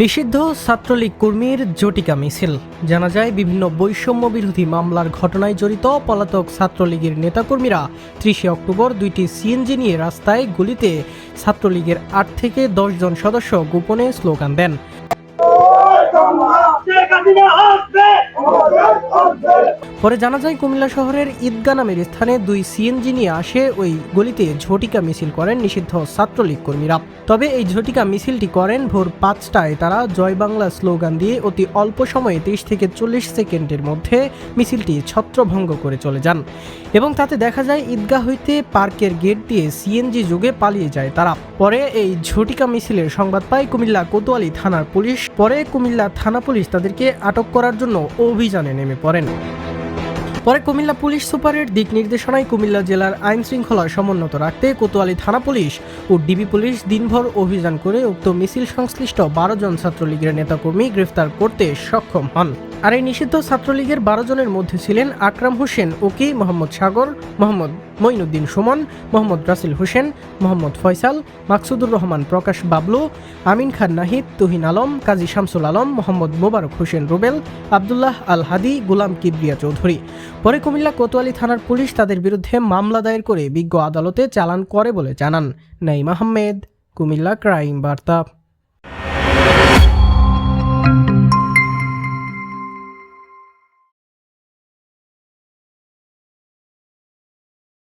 নিষিদ্ধ ছাত্রলীগ কর্মীর জটিকা মিছিল। জানা যায়, বিভিন্ন বৈষম্য বিরোধী মামলার ঘটনায় জড়িত পলাতক ছাত্রলীগের নেতাকর্মীরা ত্রিশে অক্টোবর দুইটি সিএনজি নিয়ে রাস্তায় গুলিতে ছাত্রলীগের আট থেকে দশজন সদস্য গোপনে স্লোগান দেন। পরে জানা যায়, কুমিল্লা শহরের ঈদগা নামের স্থানে দুই সিএনজি নিয়ে আসে ওই গলিতে ঝটিকা মিছিল করেন নিষিদ্ধ ছাত্রলীগ কর্মীরা। তবে এই ঝটিকা মিছিলটি করেন ভোর পাঁচটায়। তারা জয় বাংলা স্লোগান দিয়ে অতি অল্প সময়ে তিরিশ থেকে চল্লিশ সেকেন্ডের মধ্যে মিছিলটি ছত্রভঙ্গ করে চলে যান এবং তাতে দেখা যায়, ঈদগাহ হইতে পার্কের গেট দিয়ে সিএনজি যুগে পালিয়ে যায় তারা। পরে এই ঝটিকা মিছিলের সংবাদ পায় কুমিল্লা কোতোয়ালি থানার পুলিশ। পরে কুমিল্লা থানা পুলিশ তাদেরকে আটক করার জন্য অভিযানে নেমে পড়েন। পরে কুমিল্লা পুলিশ সুপারের দিক নির্দেশনায় কুমিল্লা জেলার আইন শৃঙ্খলা সমুন্নত রাখতে কোতোয়ালি থানা পুলিশ ও ডিবি পুলিশ দিনভর অভিযান করে উক্ত মিছিল সংশ্লিষ্ট বারো জন ছাত্রলীগের নেতাকর্মী গ্রেফতার করতে সক্ষম হন। আর এই নিষিদ্ধ ছাত্রলীগের বারো জনের মধ্যে ছিলেন আকরাম হোসেন, ওকি মোহাম্মদ সাগর, মোহাম্মদ মঈনুদ্দিন সুমন, মোহাম্মদ রাসিল হোসেন, মোহাম্মদ ফয়সাল, মাকসুদুর রহমান প্রকাশ বাবলু, আমিন খান নাহিদ, তুহিন আলম, কাজী শামসুল আলম, মোহাম্মদ মোবারক হোসেন রুবেল, আবদুল্লাহ আল হাদি, গুলাম কিবরিয়া চৌধুরী। পরে কুমিল্লা কোতোয়ালি থানার পুলিশ তাদের বিরুদ্ধে মামলা দায়ের করে বিজ্ঞ আদালতে চালান করে বলে জানান। নাইম আহমেদ, কুমিল্লা ক্রাইম বার্তা।